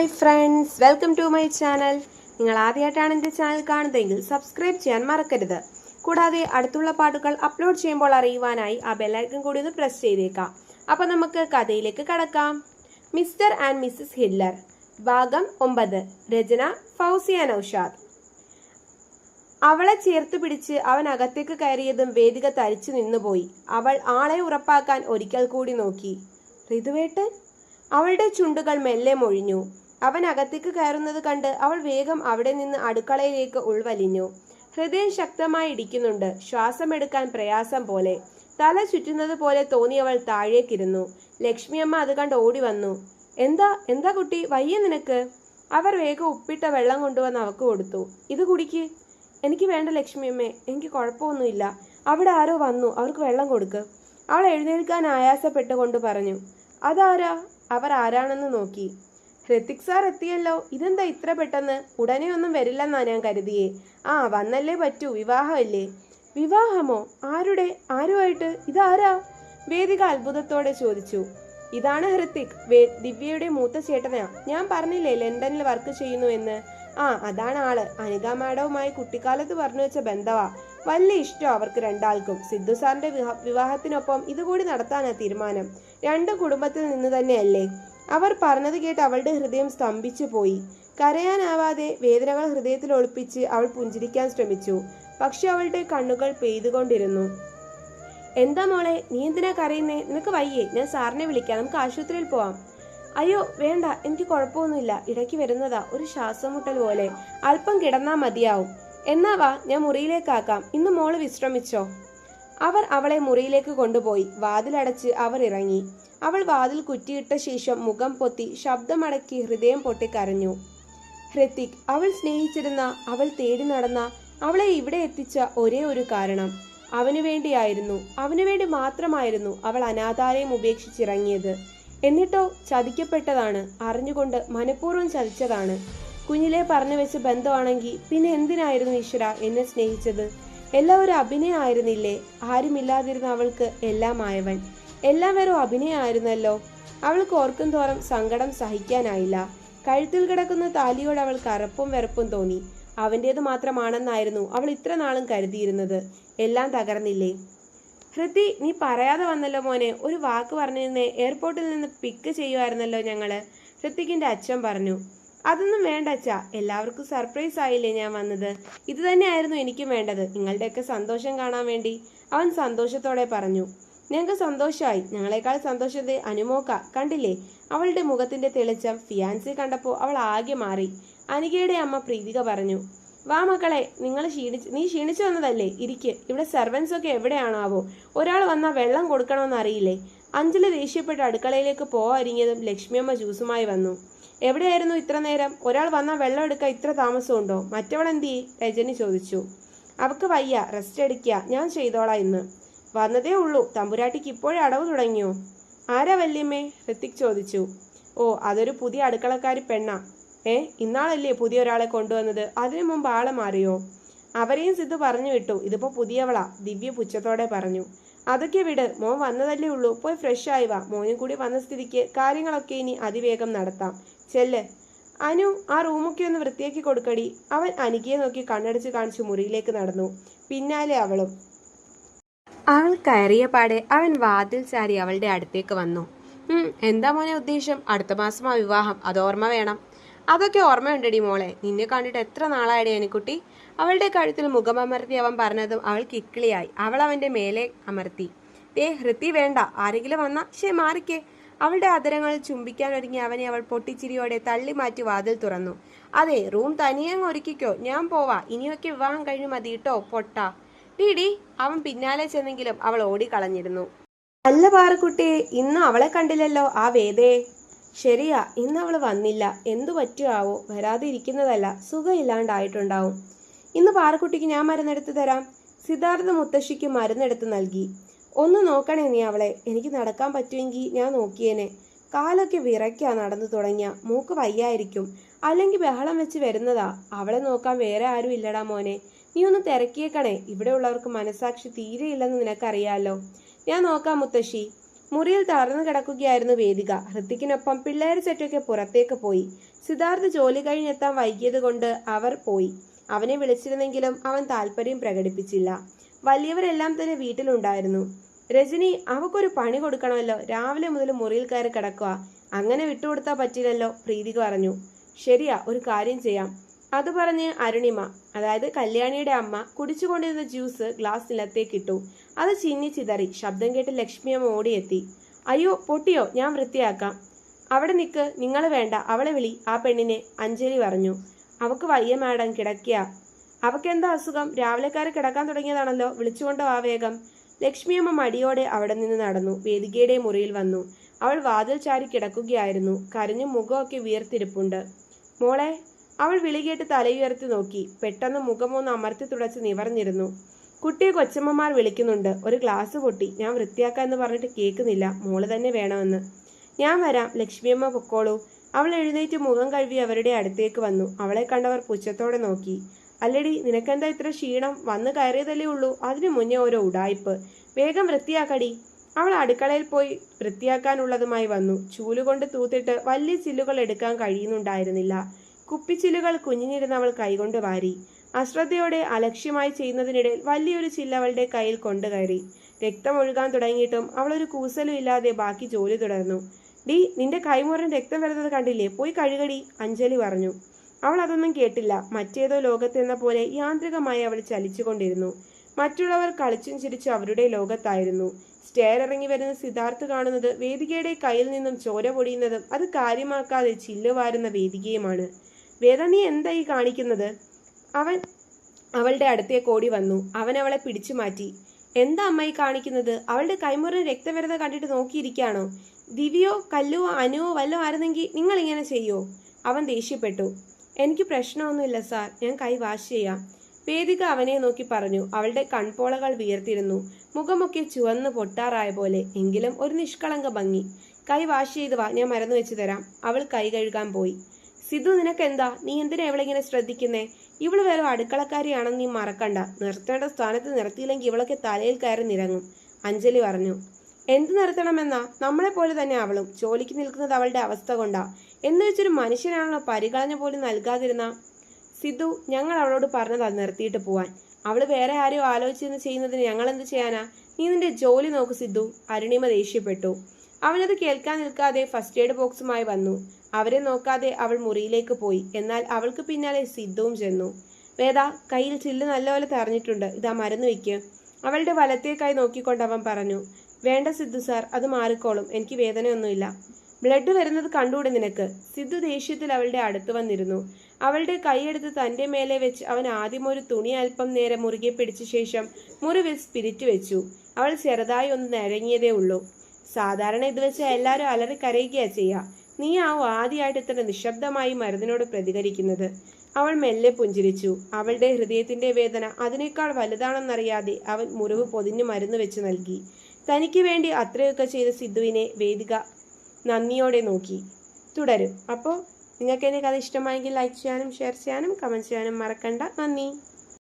Hi friends welcome to my channel നിങ്ങൾ ആദ്യമായിട്ടാണ് എന്റെ ചാനൽ കാണുന്നതെങ്കിൽ സബ്സ്ക്രൈബ് ചെയ്യാൻ മറക്കരുത്. കൂടാതെ അടുത്തുള്ള പാട്ടുകൾ അപ്ലോഡ് ചെയ്യുമ്പോൾ അറിയുവാനായി ആ ബെല്ലൈക്കൺ കൂടി ഒന്ന് പ്രസ് ചെയ്തേക്കാം. അപ്പോൾ നമുക്ക് കഥയിലേക്ക് കടക്കാം. മിസ്റ്റർ ആൻഡ് മിസ്സസ് ഹില്ലർ ഭാഗം ഒമ്പത് രചന ഫൗസിയ നൌഷാദ്. അവളെ ചേർത്ത് പിടിച്ച് അവൻ അകത്തേക്ക് കയറിയതും വേദിക തരിച്ചു നിന്നുപോയി. അവൾ ആളെ ഉറപ്പാക്കാൻ ഒരിക്കൽ കൂടി നോക്കി. ഋതുവേട്ടൻ? അവളുടെ ചുണ്ടുകൾ മെല്ലെ മൊഴിഞ്ഞു. അവൻ അകത്തേക്ക് കയറുന്നത് കണ്ട് അവൾ വേഗം അവിടെ നിന്ന് അടുക്കളയിലേക്ക് ഉൾവലിഞ്ഞു. ഹൃദയം ശക്തമായി ഇടിക്കുന്നുണ്ട്. ശ്വാസമെടുക്കാൻ പ്രയാസം പോലെ. തല ചുറ്റുന്നത് പോലെ തോന്നിയവൾ താഴേക്കിരുന്നു ലക്ഷ്മിയമ്മ അത് കണ്ട് ഓടി വന്നു. എന്താ? എന്താ കുട്ടി? വയ്യ നിനക്ക്? അവർ വേഗം ഉപ്പിട്ട വെള്ളം കൊണ്ടുവന്ന് അവക്ക് കൊടുത്തു. ഇത് കുടിക്ക്. എനിക്ക് വേണ്ട ലക്ഷ്മിയമ്മേ. എനിക്ക് കുഴപ്പമൊന്നുമില്ല. അവിടെ ആരോ വന്നു. അവർക്ക് വെള്ളം കൊടുക്ക്. അവൾ എഴുന്നേൽക്കാൻ ആയാസപ്പെട്ടുകൊണ്ട് പറഞ്ഞു. അതാരാ? അവർ ആരാണെന്ന് നോക്കി. ഹൃത്തിക് സാർ എത്തിയല്ലോ. ഇതെന്താ ഇത്ര പെട്ടെന്ന്? ഉടനെ ഒന്നും വരില്ലെന്നാ ഞാൻ കരുതിയേ. ആ വന്നല്ലേ പറ്റൂ. വിവാഹമല്ലേ? വിവാഹമോ? ആരുടെ? ആരുമായിട്ട്? ഇതാരാ? വേദിക അത്ഭുതത്തോടെ ചോദിച്ചു. ഇതാണ് ഹൃത്തിക് ദിവ്യയുടെ മൂത്ത ചേട്ടനാ. ഞാൻ പറഞ്ഞില്ലേ ലണ്ടനിൽ വർക്ക് ചെയ്യുന്നു എന്ന്? ആ അതാണ് ആൾ. അനിത മാഡവുമായി കുട്ടിക്കാലത്ത് പറഞ്ഞു വെച്ച ബന്ധവാ. വലിയ ഇഷ്ടം അവർക്ക് രണ്ടാൾക്കും. സിദ്ധു സാറിന്റെ വിവാ- വിവാഹത്തിനൊപ്പം ഇതുകൂടി നടത്താനാ തീരുമാനം. രണ്ട് കുടുംബത്തിൽ നിന്ന് തന്നെയല്ലേ? അവർ പറഞ്ഞത് കേട്ട് അവളുടെ ഹൃദയം സ്തംഭിച്ചു പോയി. കരയാനാവാതെ വേദനകൾ ഹൃദയത്തിൽ ഒളിപ്പിച്ച് അവൾ പുഞ്ചിരിക്കാൻ ശ്രമിച്ചു. പക്ഷെ അവളുടെ കണ്ണുകൾ പെയ്തുകൊണ്ടിരുന്നു. എന്താ മോളെ നീ എന്തിനാ കരയുന്നേ? നിനക്ക് വയ്യേ. ഞാൻ സാറിനെ വിളിക്കാം. നമുക്ക് ആശുപത്രിയിൽ പോവാം. അയ്യോ വേണ്ട. എനിക്ക് കുഴപ്പമൊന്നുമില്ല. ഇടയ്ക്ക് വരുന്നതാ. ഒരു ശ്വാസം മുട്ടൽ പോലെ. അല്പം കിടന്നാ മതിയാവും. എന്നാ വാ ഞാൻ മുറിയിലേക്കാക്കാം ഇന്ന് മോൾ വിശ്രമിച്ചോ. അവർ അവളെ മുറിയിലേക്ക് കൊണ്ടുപോയി. വാതിലടച്ച് അവർ ഇറങ്ങി. അവൾ വാതിൽ കുറ്റിയിട്ട ശേഷം മുഖം പൊത്തി ശബ്ദമടക്കി ഹൃദയം പൊട്ടി കരഞ്ഞു. ഹൃത്തിക് അവൾ സ്നേഹിച്ചിരുന്ന അവൾ തേടി നടന്ന അവളെ ഇവിടെ എത്തിച്ച ഒരേ ഒരു കാരണം. അവനു വേണ്ടിയായിരുന്നു അവനു വേണ്ടി മാത്രമായിരുന്നു അവൾ അനാഥാലയം ഉപേക്ഷിച്ചിറങ്ങിയത്. എന്നിട്ടോ ചതിക്കപ്പെട്ടതാണ് അറിഞ്ഞുകൊണ്ട് മനഃപൂർവം ചതിച്ചതാണ്. കുഞ്ഞിലെ പറഞ്ഞു വെച്ച ബന്ധമാണെങ്കിൽ പിന്നെ എന്തിനായിരുന്നു ഈശ്വര എന്നെ സ്നേഹിച്ചത്? എല്ലാവരും അഭിനയമായിരുന്നില്ലേ ആരുമില്ലാതിരുന്ന അവൾക്ക് എല്ലാമായവൻ. എല്ലാം വെറും അഭിനയമായിരുന്നല്ലോ അവൾക്ക് ഓർക്കും തോറും സങ്കടം സഹിക്കാനായില്ല. കഴുത്തിൽ കിടക്കുന്ന താലിയോട് അവൾക്ക് അറപ്പും വെറുപ്പും തോന്നി. അവന്റേത് മാത്രമാണെന്നായിരുന്നു അവൾ ഇത്ര നാളും കരുതിയിരുന്നത്. എല്ലാം തകർന്നില്ലേ? ഹൃതി നീ പറയാതെ വന്നല്ലോ മോനെ. ഒരു വാക്ക് പറഞ്ഞിരുന്നേ എയർപോർട്ടിൽ നിന്ന് പിക്ക് ചെയ്യുമായിരുന്നല്ലോ ഞങ്ങൾ. ഹൃത്തിക്കിന്റെ അച്ഛൻ പറഞ്ഞു. അതൊന്നും വേണ്ട അച്ഛാ. എല്ലാവർക്കും സർപ്രൈസ് ആയില്ലേ ഞാൻ വന്നത്. ഇത് തന്നെയായിരുന്നു എനിക്കും വേണ്ടത്. നിങ്ങളുടെയൊക്കെ സന്തോഷം കാണാൻ വേണ്ടി അവൻ സന്തോഷത്തോടെ പറഞ്ഞു. ഞങ്ങൾക്ക് സന്തോഷമായി ഞങ്ങളെക്കാൾ സന്തോഷത്തെ അനുമോക്ക. കണ്ടില്ലേ? അവളുടെ മുഖത്തിന്റെ തെളിച്ചം ഫിയാൻസി കണ്ടപ്പോൾ അവൾ ആകെ മാറി. അനികയുടെ അമ്മ പ്രീതിക പറഞ്ഞു വാ മക്കളെ നിങ്ങൾ ക്ഷീണിച്ച് നീ ക്ഷീണിച്ചു വന്നതല്ലേ? ഇരിക്ക്. ഇവിടെ സെർവൻസ് ഒക്കെ എവിടെയാണാവോ ഒരാൾ വന്നാൽ വെള്ളം കൊടുക്കണമെന്ന് അറിയില്ലേ? അഞ്ജലി ദേഷ്യപ്പെട്ട് അടുക്കളയിലേക്ക് പോവാരിങ്ങിയതും ലക്ഷ്മിയമ്മ ജ്യൂസുമായി വന്നു. എവിടെയായിരുന്നു ഇത്ര നേരം? ഒരാൾ വന്നാൽ വെള്ളം എടുക്കാൻ ഇത്ര താമസമുണ്ടോ? മറ്റവൾ രജനി ചോദിച്ചു. അവക്ക് വയ്യ റെസ്റ്റ് എടുക്കുക ഞാൻ ചെയ്തോളാം ഇന്ന്. വന്നതേ ഉള്ളൂ. തമ്പുരാട്ടിക്ക് ഇപ്പോഴേ അടവ് തുടങ്ങിയോ? ആരാ വല്യമ്മേ? ഋത്തിക് ചോദിച്ചു. ഓ അതൊരു പുതിയ അടുക്കളക്കാരി പെണ്ണാ. ഏ ഇന്നാളല്ലേ പുതിയ ഒരാളെ കൊണ്ടുവന്നത്? അതിനു മുമ്പ് ആളെ മാറിയോ? അവരെയും സിദ്ധു പറഞ്ഞു വിട്ടു. ഇതിപ്പോ പുതിയവളാ. ദിവ്യ പുച്ഛത്തോടെ പറഞ്ഞു. അതൊക്കെ വിട്. മോൻ വന്നതല്ലേ ഉള്ളൂ. പോയി ഫ്രഷ് ആയി വാ. മോനും കൂടി വന്ന സ്ഥിതിക്ക് കാര്യങ്ങളൊക്കെ ഇനി അതിവേഗം നടത്താം. ചെല്ല്. അനു ആ റൂമൊക്കെ ഒന്ന് വൃത്തിയാക്കി കൊടുക്കടി. അവൻ അനികയെ നോക്കി കണ്ണടച്ച് കാണിച്ചു മുറിയിലേക്ക് നടന്നു. പിന്നാലെ അവളും. അവൾ കയറിയ പാടെ അവൻ വാതിൽ ചാരി അവളുടെ അടുത്തേക്ക് വന്നു. എന്താ മോനെ ഉദ്ദേശം? അടുത്ത മാസം ആ വിവാഹം. അത് ഓർമ്മ വേണം. അതൊക്കെ ഓർമ്മയുണ്ടടി മോളെ. നിന്നെ കണ്ടിട്ട് എത്ര നാളായടി അനിക്കുട്ടി? അവളുടെ കഴുത്തിൽ മുഖമമർത്തി അവൻ പറഞ്ഞതും അവൾ കിക്കിളിയായി. അവൾ അവന്റെ മേലെ അമർത്തി. ദേ ഹൃത്തി വേണ്ട. ആരെങ്കിലും വന്നാ ശേ മാറിക്കേ. അവളുടെ അതരങ്ങൾ ചുംബിക്കാൻ ഒരുങ്ങി അവനെ അവൾ പൊട്ടിച്ചിരിയോടെ തള്ളി മാറ്റി വാതിൽ തുറന്നു. അതെ റൂം തനിയെ അങ്ങ് ഒരുക്കിക്കോ. ഞാൻ പോവാ. ഇനിയൊക്കെ വിവാഹം കഴിഞ്ഞു മതി കേട്ടോ പൊട്ടാ. ഡീഡി അവൻ പിന്നാലെ ചെന്നെങ്കിലും അവൾ ഓടിക്കളഞ്ഞിരുന്നു. അല്ല പാറക്കുട്ടി ഇന്ന് അവളെ കണ്ടില്ലല്ലോ ആ വേദേ. ശരിയാ ഇന്ന് അവൾ വന്നില്ല. എന്തു പറ്റുമാവോ വരാതെ ഇരിക്കുന്നതല്ല സുഖമില്ലാണ്ടായിട്ടുണ്ടാവും. ഇന്ന് പാറക്കുട്ടിക്ക് ഞാൻ മരുന്നെടുത്ത് തരാം. സിദ്ധാർത്ഥ മുത്തശ്ശിക്ക് മരുന്നെടുത്ത് നൽകി. ഒന്ന് നോക്കണേ നീ അവളെ എനിക്ക് നടക്കാൻ പറ്റുമെങ്കിൽ ഞാൻ നോക്കിയേനെ. കാലൊക്കെ വിറയ്ക്കാ നടന്നു തുടങ്ങിയ മൂക്ക് വയ്യായിരിക്കും. അല്ലെങ്കിൽ ബഹളം വെച്ച് വരുന്നതാ. അവളെ നോക്കാൻ വേറെ ആരും ഇല്ലടാ മോനെ. നീ ഒന്ന് തിരക്കിയേക്കണേ. ഇവിടെ ഉള്ളവർക്ക് മനസാക്ഷി തീരെയില്ലെന്ന് നിനക്കറിയാലോ. ഞാൻ നോക്കാം മുത്തശ്ശി. മുറിയിൽ തളർന്നു കിടക്കുകയായിരുന്നു വേദിക. ഹൃത്തിക്കിനൊപ്പം പിള്ളേർ ചെറ്റൊക്കെ പുറത്തേക്ക് പോയി. സിദ്ധാർത്ഥ് ജോലി കഴിഞ്ഞെത്താൻ വൈകിയത് കൊണ്ട് അവർ പോയി. അവനെ വിളിച്ചിരുന്നെങ്കിലും അവൻ താല്പര്യം പ്രകടിപ്പിച്ചില്ല. വലിയവരെല്ലാം തന്നെ വീട്ടിലുണ്ടായിരുന്നു. രജനി അവക്കൊരു പണി കൊടുക്കണമല്ലോ. രാവിലെ മുതൽ മുറിയിൽ കയറി കിടക്കുക. അങ്ങനെ വിട്ടുകൊടുത്താൽ പറ്റില്ലല്ലോ പ്രീതിക പറഞ്ഞു. ശരിയാ ഒരു കാര്യം ചെയ്യാം. അത് പറഞ്ഞ് അരുണിമ അതായത് കല്യാണിയുടെ അമ്മ കുടിച്ചുകൊണ്ടിരുന്ന ജ്യൂസ് ഗ്ലാസ് നിലത്തേക്കിട്ടു അത് ചിന്നി ചിതറി ശബ്ദം കേട്ട് ലക്ഷ്മിയമ്മ ഓടിയെത്തി. അയ്യോ പൊട്ടിയോ? ഞാൻ വൃത്തിയാക്കാം. അവിടെ നിൽക്ക് നിങ്ങൾ വേണ്ട. അവളെ വിളി. ആ പെണ്ണിനെ അഞ്ജലി പറഞ്ഞു. അവക്ക് വയ്യ മാഡം. കിടക്കിയ. അവക്കെന്താ അസുഖം? രാവിലെക്കാരെ കിടക്കാൻ തുടങ്ങിയതാണല്ലോ. വിളിച്ചുകൊണ്ട് ആ വേഗം. ലക്ഷ്മിയമ്മ മടിയോടെ അവിടെ നിന്ന് നടന്നു. വേദികയുടെ മുറിയിൽ വന്നു. അവൾ വാതിൽ ചാരി കിടക്കുകയായിരുന്നു. കരഞ്ഞു മുഖമൊക്കെ വീർത്തിരിപ്പുണ്ട് മോളെ അവൾ വിളികേട്ട് തലയുയർത്തി നോക്കി. പെട്ടെന്ന് മുഖമൊന്ന് അമർത്തി തുടച്ച് നിവർന്നിരുന്നു. കുട്ടിയെ കൊച്ചമ്മമാർ വിളിക്കുന്നുണ്ട്. ഒരു ഗ്ലാസ് പൊട്ടി. ഞാൻ വൃത്തിയാക്കാന്ന് പറഞ്ഞിട്ട് കേൾക്കുന്നില്ല. മോൾ തന്നെ വേണമെന്ന്. ഞാൻ വരാം. ലക്ഷ്മിയമ്മ പൊക്കോളൂ. അവൾ എഴുന്നേറ്റ് മുഖം കഴുകി അവരുടെ അടുത്തേക്ക് വന്നു. അവളെ കണ്ടവർ പുച്ഛത്തോടെ നോക്കി. അല്ലടി നിനക്കെന്താ ഇത്ര ക്ഷീണം? വന്ന് കയറിയതല്ലേ ഉള്ളൂ. അതിനു മുന്നേ ഓരോ ഉടായ്പ് വേഗം വൃത്തിയാക്കടി. അവൾ അടുക്കളയിൽ പോയി വൃത്തിയാക്കാനുള്ളതുമായി വന്നു. ചൂലുകൊണ്ട് തൂത്തിട്ട് വലിയ ചില്ലുകൾ എടുക്കാൻ കഴിയുന്നുണ്ടായിരുന്നില്ല. കുപ്പിച്ചില്ലുകൾ കുഞ്ഞിനിരുന്ന് അവൾ കൈകൊണ്ട് വാരി അശ്രദ്ധയോടെ അലക്ഷ്യമായി ചെയ്യുന്നതിനിടയിൽ വലിയൊരു ചില്ല് അവളുടെ കയ്യിൽ കൊണ്ടുകയറി രക്തം ഒഴുകാൻ തുടങ്ങിയിട്ടും അവൾ ഒരു കൂസലും ഇല്ലാതെ ബാക്കി ജോലി തുടർന്നു. ഡി നിന്റെ കൈമുറൻ രക്തം വരുന്നത് കണ്ടില്ലേ? പോയി കഴുകടി അഞ്ജലി പറഞ്ഞു. അവൾ അതൊന്നും കേട്ടില്ല. മറ്റേതോ ലോകത്തെന്ന പോലെ യാന്ത്രികമായി അവൾ ചലിച്ചുകൊണ്ടിരുന്നു. മറ്റുള്ളവർ കളിച്ചും ചിരിച്ചും അവരുടെ ലോകത്തായിരുന്നു. സ്റ്റേർ ഇറങ്ങി വരുന്ന സിദ്ധാർത്ഥ് കാണുന്നത് വേദികയുടെ കയ്യിൽ നിന്നും ചോര പൊടിയുന്നതും അത് കാര്യമാക്കാതെ ചില്ല് വാരുന്ന വേദികയുമാണ്. വേദ നീ എന്താ ഈ കാണിക്കുന്നത്? അവൻ അവളുടെ അടുത്തേക്ക് ഓടി വന്നു. അവൻ അവളെ പിടിച്ചു മാറ്റി. എന്താ അമ്മായി കാണിക്കുന്നത്? അവളുടെ കൈമുറിന് രക്തവരത കണ്ടിട്ട് നോക്കിയിരിക്കുകയാണോ? ദിവ്യോ കല്ലുവോ അനുവോ വല്ലോ ആയിരുന്നെങ്കിൽ നിങ്ങൾ ഇങ്ങനെ ചെയ്യോ? അവൻ ദേഷ്യപ്പെട്ടു. എനിക്ക് പ്രശ്നമൊന്നുമില്ല സാർ. ഞാൻ കൈ വാഷ് ചെയ്യാം. വേദിക അവനെ നോക്കി പറഞ്ഞു. അവളുടെ കൺപോളകൾ വീർത്തിരുന്നു മുഖമൊക്കെ ചുവന്ന് പൊട്ടാറായ പോലെ. എങ്കിലും ഒരു നിഷ്കളങ്ക ഭംഗി. കൈ വാഷ് ചെയ്ത് വാ ഞാൻ മറന്നു വെച്ച് തരാം. അവൾ കൈ കഴുകാൻ പോയി. സിധു നിനക്കെന്താ? നീ എന്തിനാ ഇവളെ ഇങ്ങനെ ശ്രദ്ധിക്കുന്നേ? ഇവൾ വേറെ അടുക്കളക്കാരിയാണെന്ന് നീ മറക്കണ്ട. നിർത്തേണ്ട സ്ഥാനത്ത് നിർത്തിയില്ലെങ്കിൽ ഇവളൊക്കെ തലയിൽ കയറി നിരങ്ങും. അഞ്ജലി പറഞ്ഞു. എന്ത് നിർത്തണമെന്നാ? നമ്മളെ പോലെ തന്നെ അവളും. ജോലിക്ക് നിൽക്കുന്നത് അവളുടെ അവസ്ഥ കൊണ്ടാ. എന്ന് വെച്ചൊരു മനുഷ്യനാണല്ലോ പരിഗണന പോലും നൽകാതിരുന്ന? സിദ്ധു ഞങ്ങൾ അവളോട് പറഞ്ഞതാ നിർത്തിയിട്ട് പോവാൻ. അവൾ വേറെ ആരെയോ ആലോചിച്ചിരുന്ന് ചെയ്യുന്നതിന് ഞങ്ങൾ എന്ത് ചെയ്യാനാ? നീ നിന്റെ ജോലി നോക്ക് സിദ്ധു. അരുണിമ ദേഷ്യപ്പെട്ടു. അവനത് കേൾക്കാൻ നിൽക്കാതെ ഫസ്റ്റ് എയ്ഡ് ബോക്സുമായി വന്നു. അവരെ നോക്കാതെ അവൾ മുറിയിലേക്ക് പോയി. എന്നാൽ അവൾക്ക് പിന്നാലെ സിദ്ധവും ചെന്നു. വേദ കയ്യിൽ ചില്ല് നല്ലപോലെ തറഞ്ഞിട്ടുണ്ട് ഇതാ മരുന്ന് വയ്ക്ക് അവളുടെ വലത്തേക്കായി നോക്കിക്കൊണ്ട് അവൻ പറഞ്ഞു വേണ്ട സിദ്ധു സാർ അത് മാറിക്കോളും. എനിക്ക് വേദനയൊന്നുമില്ല. ബ്ലഡ് വരുന്നത് കണ്ടുകൂടെ നിനക്ക്? സിദ്ധു ദേഷ്യത്തിൽ അവളുടെ അടുത്ത് വന്നിരുന്നു. അവളുടെ കൈയെടുത്ത് തന്റെ മേലെ വെച്ച് അവൻ ആദ്യം ഒരു തുണി അല്പം നേരെ മുറുകെ പിടിച്ച ശേഷം മുറിവിൽ സ്പിരിറ്റ് വെച്ചു. അവൾ ചെറുതായി ഒന്ന് നിരങ്ങിയതേ ഉള്ളൂ. സാധാരണ ഇത് വെച്ചാൽ എല്ലാവരും അലറി കരയുകയാ ചെയ്യുക നീ ആവും ആദ്യമായിട്ട് ഇത്ര നിശബ്ദമായി മരുന്നിനോട് പ്രതികരിക്കുന്നത്? അവൾ മെല്ലെ പുഞ്ചിരിച്ചു. അവളുടെ ഹൃദയത്തിന്റെ വേദന അതിനേക്കാൾ വലുതാണെന്നറിയാതെ അവൻ മുറിവ് പൊതിഞ്ഞു മരുന്ന് വെച്ച് നൽകി. തനിക്ക് വേണ്ടി അത്രയൊക്കെ ചെയ്ത സിദ്ധുവിനെ വേദിക നന്ദിയോടെ നോക്കി. തുടരും. അപ്പോൾ നിങ്ങൾക്ക് എന്റെ കഥ ഇഷ്ടമായെങ്കിൽ ലൈക്ക് ചെയ്യാനും ഷെയർ ചെയ്യാനും കമന്റ് ചെയ്യാനും മറക്കണ്ട. നന്ദി.